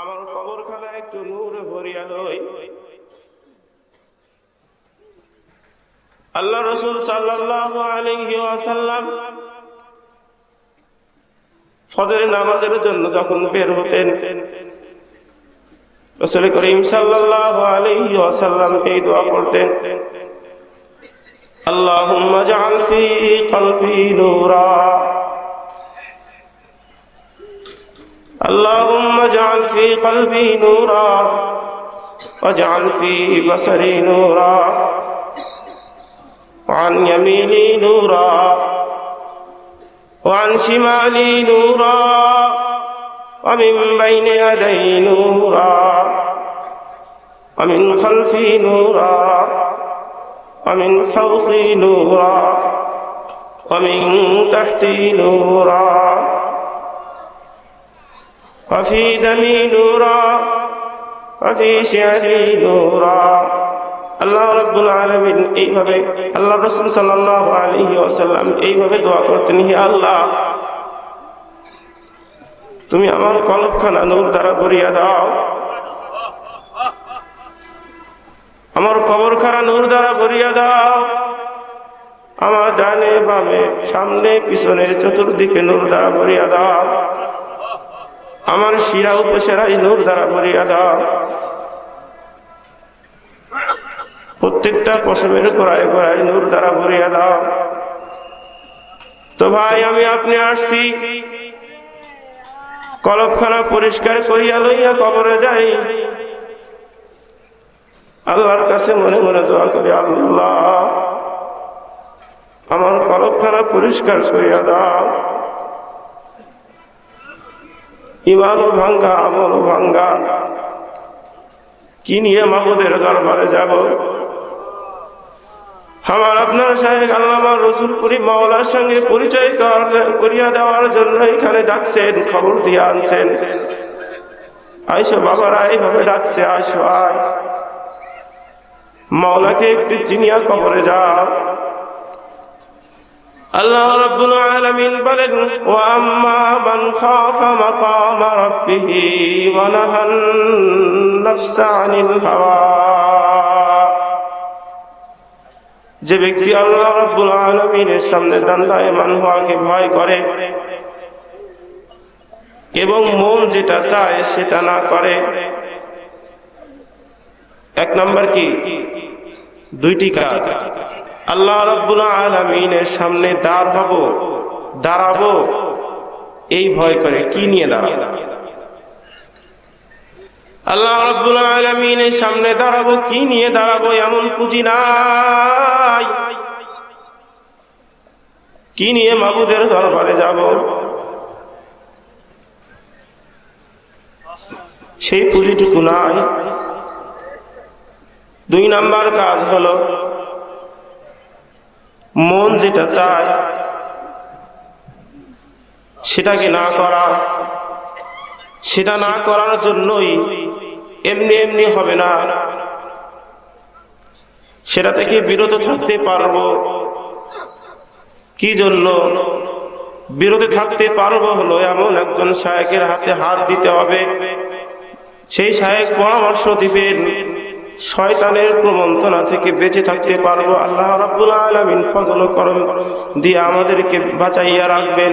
আমার কবরখানা একটু নূর ভরিয়া লই। আল্লাহ রসুল সাল্লাল্লাহু আলাইহি ওয়াসাল্লাম ফজর নামাজের জন্য যখন বের হতেন, রসুল করিম সাল্লাল্লাহু আলাইহি ওয়াসাল্লাম এই দোয়া করতেন আল্লাহুম্মা জাআল ফি কলবি নূরা। اللهم اجعل في قلبي نورا واجعل في بصري نورا وعن يميني نورا وعن شمالي نورا ومن بين يدي نورا ومن خلفي نورا ومن فوقي نورا ومن تحتي نورا وفي دمي نورا وفي شعري نورا আল্লাহ রব্বুল আলমিন এইভাবে আল্লাহ রসুল সাল্লাহ আলহি ওসাল্লাম এইভাবে দোয়া করতেন হি আল্লাহ তুমি আমার কলবখানা নূর দ্বারা ভরিয়া দাও আমার কবরখানা নূর দ্বারা ভরিয়া দাও আমার ডানে বামে সামনে পিছনে চতুর্দিকে নূর দ্বারা ভরিয়া দাও আমার শিরা উপসেরাই নূর দ্বারা ভরিয়া দাও। প্রত্যেকটা পশমের গোড়ায় গোড়ায় নূর দ্বারা ভরিয়া দাও। তো ভাই, আমি আপনি আসছি। কলবখানা পরিষ্কার করিয়া লইয়া কবরে যাই। আল্লাহর কাছে মনে মনে দোয়া করি, আল্লাহ, আমার কলবখানা পরিষ্কার করিয়া দাও। ইমানও ভাঙ্গা, আমলও ভাঙ্গা। কি নিয়ে মামুদের দরবারে যাব? আমার আপনার সাহেব আল্লামা রসুলপুরি মাওলার সঙ্গে পরিচয় কর- করিয়া দেওয়ার জন্য এখানে ডাকছেন, খবর দিয়ে আনছেন। আইসো বাবারা, এইভাবে ডাকছে, আইসো, আয়। মাওলাকে একটু চিনিয়া কবরে যাও। আল্লাহ রাব্বুল আলামিন বলেন, ওয়া আম্মা মান খাফা মাকাম রাব্বিহ ওয়া নাহান নাফসা হাওয়া। যে ব্যক্তি আল্লাহ রাব্বুল আলামিনের সামনে দণ্ডায়মান হওয়াকে ভয় করে এবং মন যেটা চায় সেটা না করে, এক নম্বর কি? দুইটি কাজ। আল্লাহ রব্বুল আলমিনের সামনে দাঁড় হব, দাঁড়াবো। এই ভয় করে কি নিয়ে দাঁড়াবো? আল্লাহ রব্বুল আলমিনের সামনে দাঁড়াবো, কি নিয়ে দাঁড়াবো এমন পুঁজি নাই। কি নিয়ে মাবুদের দরবারে যাব? সেই পুঁজিটুকু নাই। দুই নাম্বার কাজ হলো মন যেটা চায়, সেটাকে না করা, সেটা না করার জন্যই এমনি এমনি হবে না। সেটা থেকে বিরত থাকতে পারব। কি জন্য? বিরত থাকতে পারব হলো এমন একজন শায়কের হাতে হাত দিতে হবে। সেই শায়েক পরামর্শ দিবেন শয়তানের প্রমন্ত্রণা থেকে বেঁচে থাকতে পারব। আল্লাহ রাব্বুল আলামিন ফজল করম দিয়ে আমাদেরকে বাঁচাইয়া রাখবেন।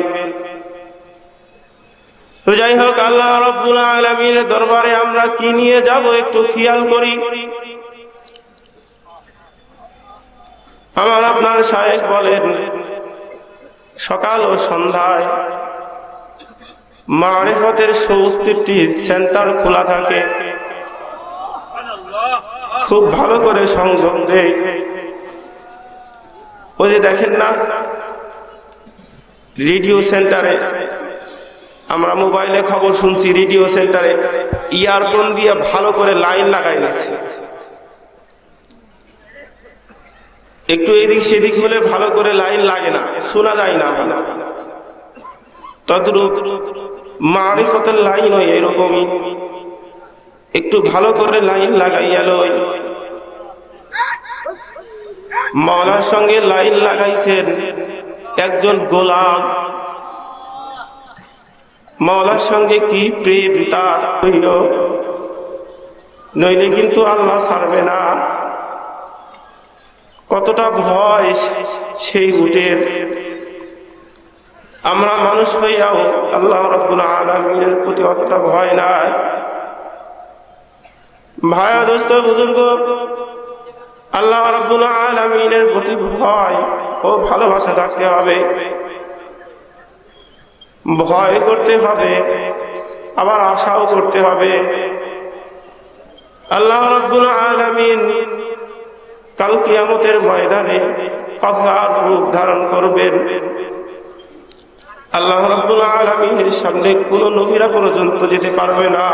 তো যাই হোক, আল্লাহ রাব্বুল আলামিনের দরবারে আমরা কি নিয়ে যাব একটু খেয়াল করি। আমার আপনার শায়েক বলেন, সকাল ও সন্ধ্যায় মারেফতের সত্তরটি সেন্টার খোলা থাকে। খুব ভালো করে সংযম দেয় ওই যে দেখেন না, রেডিও সেন্টারে আমরা মোবাইলে খবর শুনছি, রেডিও সেন্টারে ইয়ারফোন দিয়ে ভালো করে লাইন লাগাই নিচ্ছে একটু এদিক সেদিক হলে ভালো করে লাইন লাগে না, শোনা যায় না। তদ্রুপ মারিফতের লাইন হয় এরকমই। একটু ভালো করে লাইন লাগাইয়া লই। মাওলার সঙ্গে লাইন লাগাইছেন একজন গোলাম। মাওলার সঙ্গে কি প্রেম তার হইল? নইলে কিন্তু আল্লাহ ছাড়বে না। কতটা ভয় সেই উটের। আমরা মানুষ হইয়াও আল্লাহ রব্বুল আলমিনের প্রতি অতটা ভয় নাই। ভায়া দোস্ত, বুজুর্গ, আল্লাহ রব্বুল আলমিনের প্রতি ভয় ও ভালোবাসা থাকতে হবে। ভয় করতে হবে, আবার আশাও করতে হবে। আল্লাহ রব্বুল আলমিন কাল কিয়ামতের ময়দানে কঙ্গার রূপ ধারণ করবেন? আল্লাহ রব্বুল আলমিনের সামনে কোনো নবীরা পর্যন্ত যেতে পারবে না।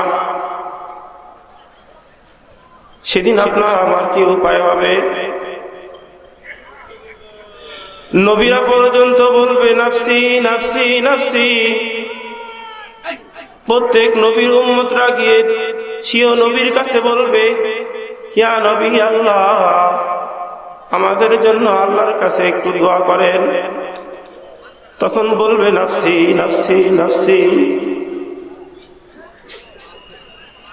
সেদিন আপনার আমার কি উপায় হবে? নবীরা পর্যন্ত বলবে, নাফসি নাফসি নাফসি। প্রত্যেক নবীর উম্মতরা গিয়ে সিও নবীর কাছে বলবে, ইয়া নবী আল্লাহ, আমাদের জন্য আল্লাহর কাছে একটু দোয়া করেন। তখন বলবে, নাফসি নাফসি নাফসি।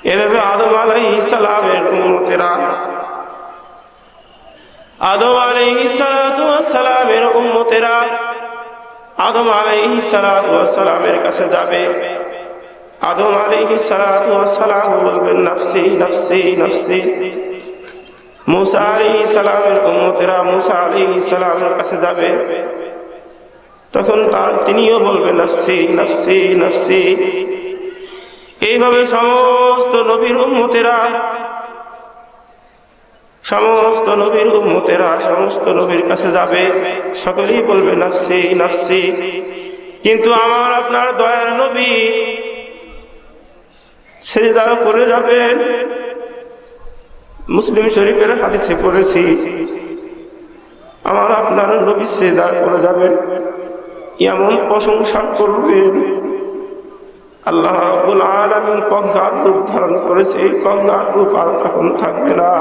এভাবে আদম আলাই সালামের উম্মতেরা আদম সালাতু সালামের উম্মতেরা আদম সালাতু সালামের কাছে যাবে। আদম আলাইহি সালাতু সালাম বলবেন নাফসি নাফসি নাফসি। মুসা আলাইহি সালামের উম্মতেরা মুসা আলাইহি সালামের কাছে যাবে। তখন তার তিনিও বলবেন নাফসি নাফসি নাফসি। এইভাবে সমস্ত নবীর উম্মতেরা, সমস্ত নবীর উম্মতেরা, সমস্ত নবীর কাছে যাবে। সকলেই বলবে, নাফসি নাফসি। কিন্তু আমার আপনার দয়ার নবী সেজদা করে যাবেন। মুসলিম শরীফের হাদিসে পড়েছি, আমার আপনার নবী সে সেজদা করে যাবেন। এমন প্রশংসা করবেন। আল্লাহ রাব্বুল আলামিন কঙ্কার রূপ ধারণ করেছে, এই কঙ্কার রূপ আর তখন থাকবে না।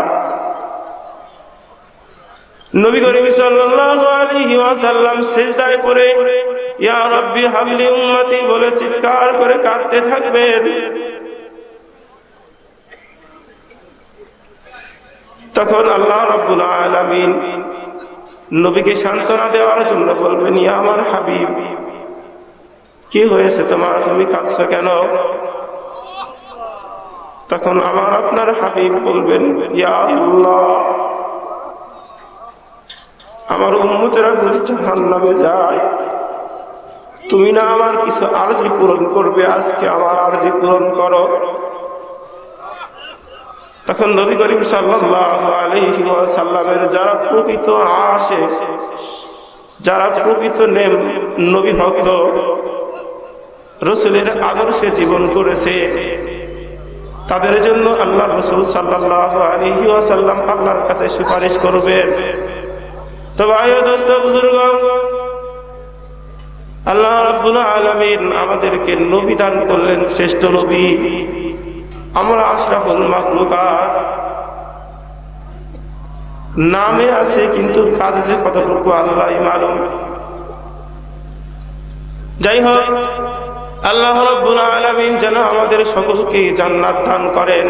নবী করিম সাল্লাল্লাহু আলাইহি ওয়াসাল্লাম সিজদায় পড়ে, ইয়া রাব্বি হাবলি উম্মতি বলে চিৎকার করে কাঁদতে থাকবেন। তখন আল্লাহ রাব্বুল আলামিন নবীকে সান্ত্বনা দেওয়ার জন্য বলবেন, ইয়া আমার হাবিব কি হয়েছে তোমার? তুমি কাঁদছো কেন? তখন আমার আপনার হাবিব বলবেন আমার উম্মতেরা যদি জাহান নামে যায়। তুমি না আমার কিছু আরজি পূরণ করবে, আজকে আমার আরজি পূরণ করো। তখন নবী করিম ওয়াসাল্লামের যারা প্রকৃত আসে যারা প্রকৃত নেম নবী ভক্ত রসুলের আদর্শে জীবন করেছে। তাদের জন্য আল্লাহ রসুল সাল্লাল্লাহু আলাইহি ওয়াসাল্লাম আল্লাহর কাছে সুপারিশ করবে। তো ভাই দোস্ত আল্লাহ রাব্বুল আলামিন আমাদেরকে নবী করলেন শ্রেষ্ঠ নবী। আমরা আশরাফুল মাখলুকাত। নামে আছে, কিন্তু কাজে কতটুকু আল্লাহ মালুম। যাই হোক আল্লাহ রাব্বুল আলামিন যেন আমাদের সকলকে জান্নাত দান করেন।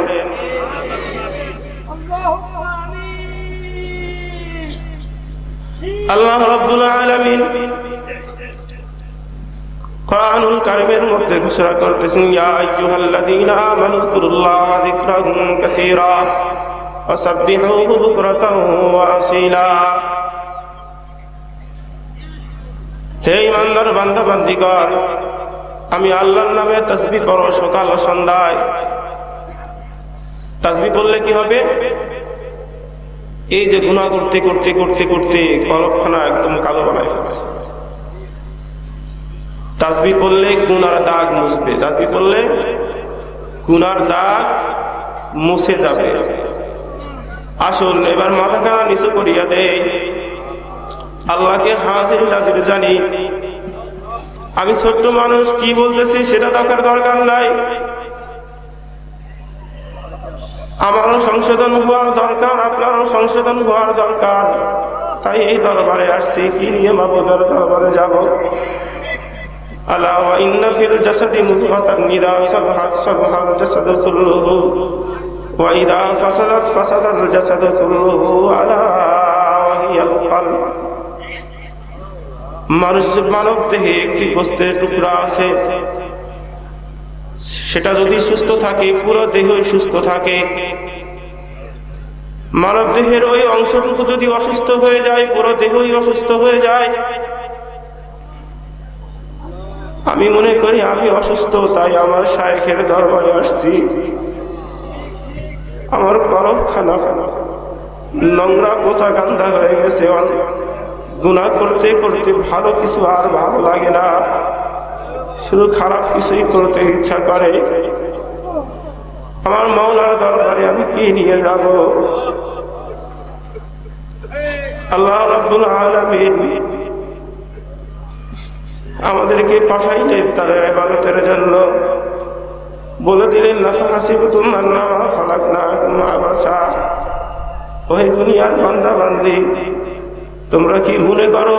আল্লাহ রাব্বুল আলামিন কোরআনুল কারীমের মধ্যে ঘোষণা করতেছেন, ইয়া আইয়ুহাল্লাযীনা আমানু যকুরুল্লাহা যিকরান কাসীরা ওয়াসাব্বিহুহু বুকরাতান ওয়া আসীলা। হে ইমানদার বান্দা বান্দিগণ আমি আল্লাহর নামে তাসবিহ করো সকাল ও সন্ধ্যায়। তাসবিহ করলে কি হবে? এই যে গুণা করতে করতে করতে করতে কলখানা একদম কালো বানায় ফেলছে। তাসবি পড়লে গুনার দাগ মুছবে। তাসবি পড়লে গুনার দাগ মুছে যাবে। আসুন, এবার মাথা খানা নিচু করিয়া দেয় আল্লাহকে হাজির নাজির জানি। আমি ছোট্ট মানুষ, কি বলতেছি সেটা দেখার দরকার নাই। আমারও সংশোধন হওয়ার দরকার, আপনারও সংশোধন হওয়ার দরকার। তাই এই দরবারে আসছি, কি নিয়ে মাবুদার দরবারে যাব? আলা ওয়া ইন্না ফিল জাসাদি মুসগাতান ইদা সাবহাত সাবহাল জাসাদু কুল্লুহু, ওয়া ইদা ফাসাদাত ফাসাদাল জাসাদু কুল্লুহু, আলা ওয়া হিয়াল কলব। মানুষ মানব দেহে একটি গোস্তের টুকরা আছে, সেটা যদি সুস্থ থাকে, পুরো দেহ সুস্থ থাকে, মানব দেহের ওই অংশটুকু যদি অসুস্থ হয়ে যায়, পুরো দেহই অসুস্থ হয়ে যায়। আমি মনে করি আমি অসুস্থ, তাই আমার শায়েখের দরবারে আসছি। আমার করব খানা নোংরা পচা গান্দা হয়ে গেছে গুণা করতে করতে ভালো কিছু আর ভালো লাগে না। শুধু খারাপ কিছুই করতে ইচ্ছা করে। আমার মাওলার দরবারে আমি কি নিয়ে যাব? আল্লাহ রাব্বুল আলামিন আমাদেরকে পাঠাইলেন তার জন্য। বলে দিলেন, লাফা হাসিবতুম আন্নামা খালাকনাকুম আবাসা। ওই দুনিয়ার বান্দা বান্দি তোমরা কি মনে করো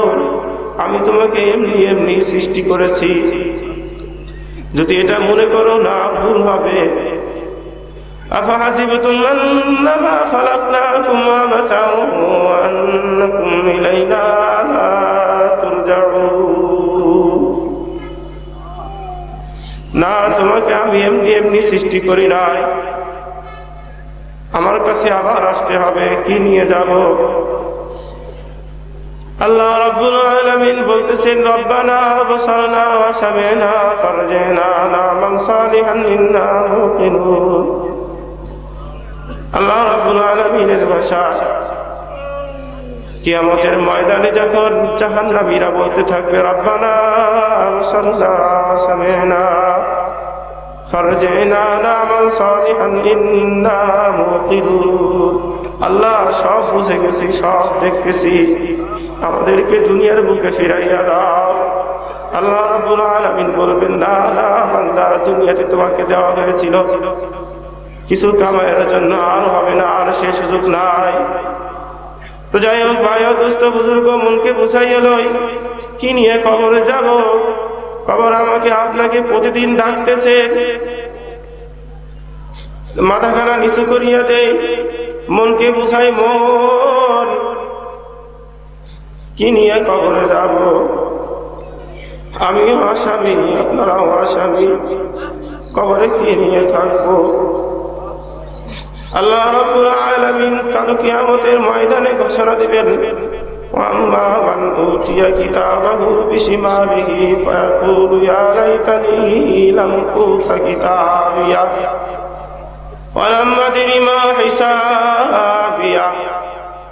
আমি তোমাকে এমনি এমনি সৃষ্টি করেছি যদি এটা মনে করো না ভুল হবে أفحسبتم أنما خلقناكم عبثا وأنكم إلينا لا ترجعون না তোমাকে আমি এমনি এমনি সৃষ্টি করি নাই আমার কাছে আবার আসতে হবে কি নিয়ে যাব আল্লাহ রাব্বুল আলামিন বলতেছেন, রব্বানা বসারনা ওয়া সামিনা ফারজিনা নামান সালিহান ইন্না মুকিনুন আল্লাহ রাব্বুল আলামিনের ভাষা, কিয়ামতের ময়দানে যখন জাহান্নামীরা বলতে থাকবে, রব্বানা বসারনা সামিনা ফারজিনা নামান সালিহান ইন্না মুকিনুন আল্লাহ সব বুঝে গেছি, সব দেখতেছি। আমাদেরকে দুনিয়ার বুকে ফিরাইয়া দাও। আল্লাহ রাব্বুল আলামিন বলবেন, না না বান্দা দুনিয়াতে তোমাকে দেওয়া হয়েছিল। কিছু কামাইয়ের জন্য আর হবে না, আর সে সুযোগ নাই। তো যাই হোক ভাই ও দোস্ত বুজুর্গ, মনকে বুঝাইয়া লই, কি নিয়ে কবরে যাব? কবর আমাকে আপনাকে প্রতিদিন ডাকতেছে। মাথাখানা নিচু করিয়া দেয় মনকে বুঝাই মন। কি নিয়ে কবরে যাব আমিও আসামি আপনারাও আসামি কবরে কি নিয়ে থাকবো আল্লাহ রাব্বুল আলামিন কাল কিয়ামতের ময়দানে ঘোষণা দিবেন وأما من أوتي كتابه بشماله فيقول يا ليتني لم أوت كتابيه ولم أدر ما حسابيه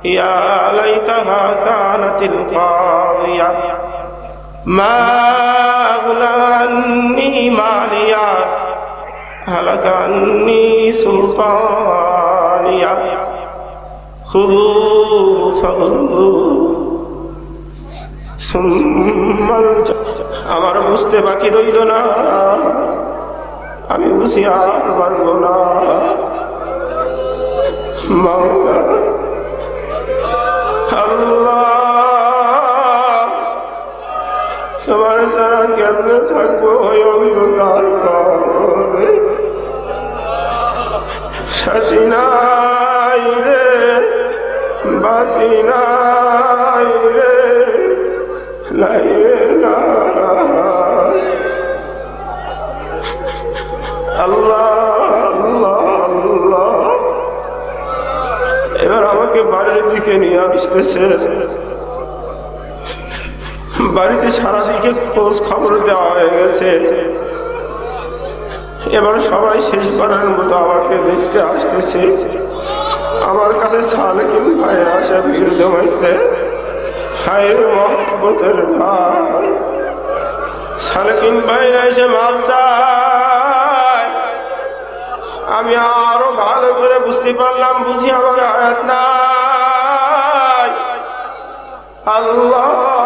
يا ليتها كانت القاضية ما أغنى عني ماليا هلك عني سلطانيا خذوه فغلوه ثم আমার বুঝতে বাকি রইল না আমি বুঝি আর পারবো না মাওলা সবার সারা কেমনে থাকব ওই অন্ধকার সাথী নাই রে, বাতি নাই রে রে, নাই। আল্লাহ আল্লাহ আল্লাহ। এবার আমাকে বাড়ির দিকে নিয়ে আসতেছে। বাড়িতে সারা দিকে খোঁজ খবর দেওয়া হয়ে গেছে। এবার সবাই শেষ করার মতো আমাকে দেখতে আসতেছে। আমার কাছে সালেকিন ভাইয়ের আসা ভিড় জমাইছে আমি আরও ভালো করে বুঝতে পারলাম, বুঝি আমার আয়াত নাই। আল্লাহ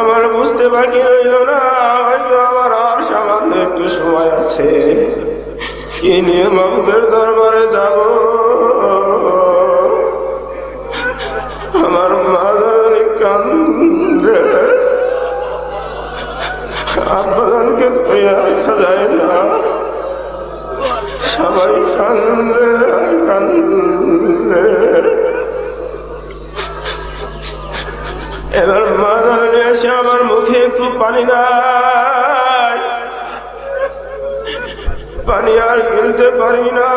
আমার বুঝতে বাকি রইল না। হয়তো আমার আর সামান্য একটু সময় আছে। কি নিয়ে মাহবুবের দরবারে যাব? আমার মা ধরনের কান্দে। আব্বাদানকে রাখা যায় না। সবাই কান্দে আর কান্দে। এবার মা ধরনে এসে আমার মুখে একটু পানি নাই। পানি আর কিনতে পারি না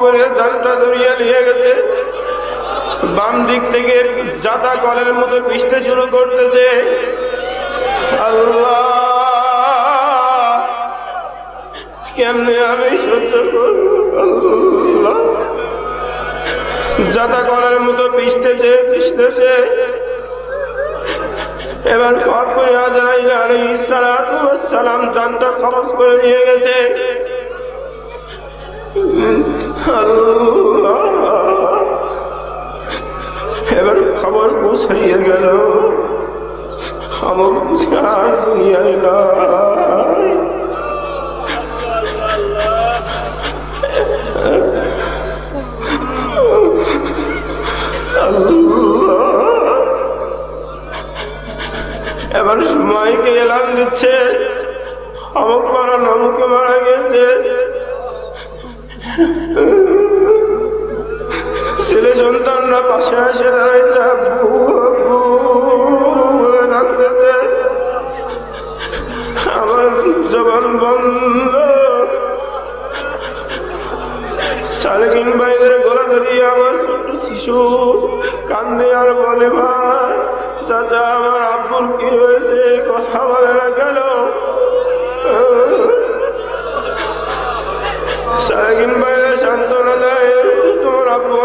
করে ধরিয়ে নিয়ে গেছে। বাম দিক থেকে কলের শুরু করতেছে। কেমনে আমি সহ্য করব? জাতা করার মতো পিসতেছে পিসতেছে এবার খপ করে আজরাইল আলাইহিস সালাতু ওয়াস সালাম জানটা কবজ করে নিয়ে গেছে। এবার খবর পৌঁছাইয়া গেল। আর দুনিয়ায় নাই। এবার সময়কে এলান দিচ্ছে। অমুক মারা, নমুকে মারা গেছে। ছেলে সন্তানরা পাশে আসে দাঁড়াইছে আমার জবান বন্ধ। সালেকিন ভাইদের গলা ধরিয়ে আমার ছোট শিশু কান্দে আর বলে, ভাই, চাচা কি হয়েছে? কথা বলে না কেন? সালেকিন ভাইয়ের সান্ত্বনা দেয়, তোমার আব্বু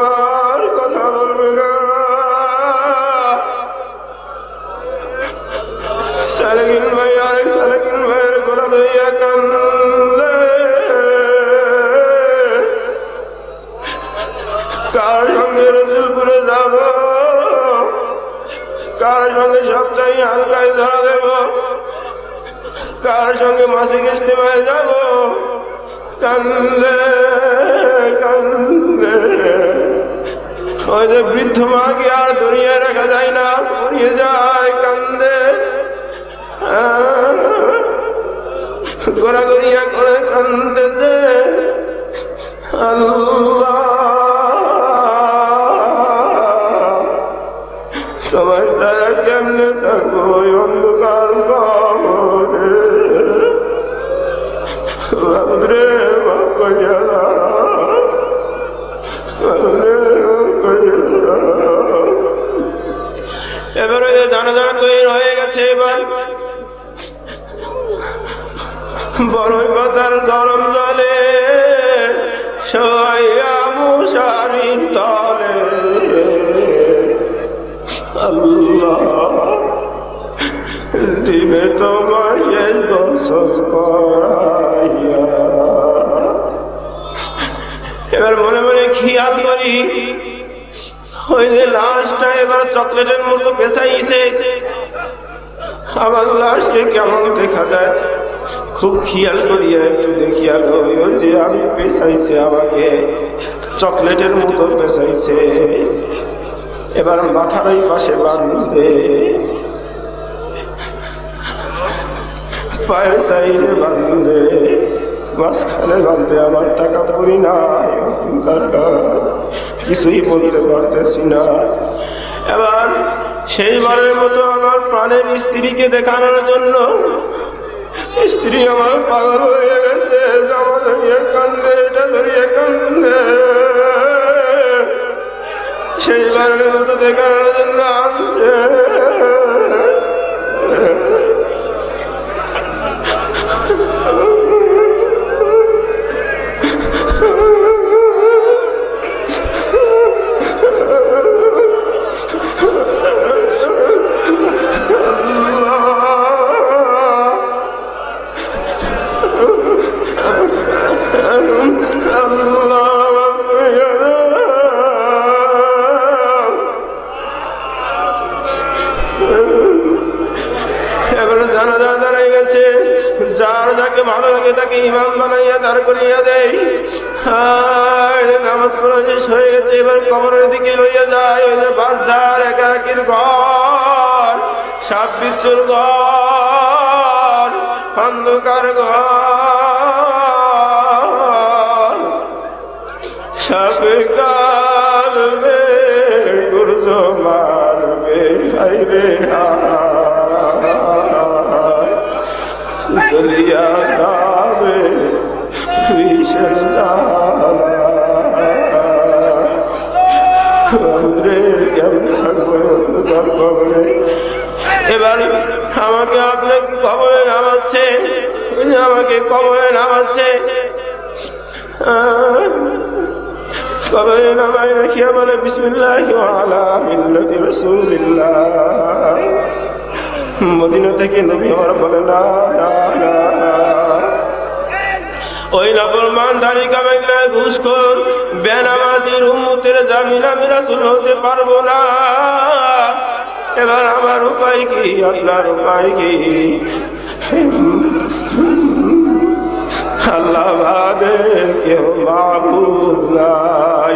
কথা বলবে না। সালেকিন ভাই, আরেক সালেকিন ভাইয়ের গলা ধরিয়া কান্দে। কার সঙ্গে রসুলপুরে যাব? কার সঙ্গে সপ্তাহে হালকায় ধরা দেব? কার সঙ্গে মাসিক ইস্তেমায় যাব? কান্দে কান্দে। ওই যে বৃদ্ধ মাকে আর ধরিয়ে রাখা যায় না, ধরিয়ে যায়, কান্দে। গড়াগড়িয়া করে কান্দেছে আল্লাহ। গেছে এবার। বড়ই পাতার গরম জলে সবাইয়া মুশারির দিবে তোমার শেষ এবার মনে মনে খেয়াল করি, ওই যে লাশটা এবার চকলেটের মতো পেশাইছে আমার লাশকে কেমন দেখা যায়? খুব খেয়াল করিয়া একটু দেখিয়া লই, ওই যে আমি পেশাইছে আমাকে, চকলেটের মতো পেশাইছে এবার মাথার ওই পাশে বাঁধবে। পায়ের সাইডে বাঁধবে। মাঝখানে বাঁধবে, আমার টাকা পড়ি অহংকারটা কিছুই বলতে পারতেছি না। এবার শেষবারের মতো আমার প্রাণের স্ত্রীকে দেখানোর জন্য স্ত্রী আমার পাগল হয়ে গেছে। জামা ধরিয়ে কান্দে, এটা ধরিয়ে কান্দে। শেষবারের মতো দেখানোর জন্য আনছে ইমাম বানাইয়া দাঁড় করিয়া দেয় নামাজ পড়া শেষ হয়ে গেছে, এবার কবরের দিকে লইয়া যায়। ওই যে বাজার, একাকির ঘর, সাপ বিচ্ছুর ঘর, অন্ধকার ঘর। সাপে কালবে গুরজ মারবে হাইরে চলিয়া যাবে বিষের রে কেমন এবার আমাকে আপনি কবরে নামাচ্ছে আমাকে কবরে নামাচ্ছে। আহ, কবরে নামাই রাখিয়া বলে বিসমিল্লাহ আলা মিল্লাতি রাসূলিল্লাহ। মদিনা থেকে নবী আমার বলে না না, না, না। ওই নবরমান দাড়ি কামাইলা ঘুষখোর বেনামাজির উম্মতের জামিন আমি রাসূল হতে পারব না। এবার আমার উপায় কি? আপনার উপায় কি? আল্লাহ বাদে কেউ মাবুদ নাই।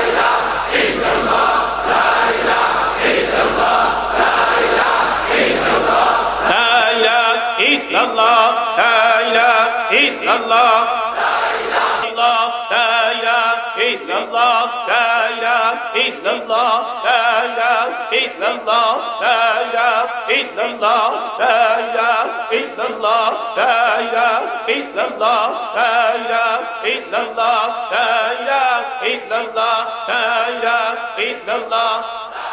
إله إلا الله الله لا إله إلا الله لا إله إلا الله لا إله إلا الله لا إله إلا الله لا إله إلا الله لا إله إلا الله لا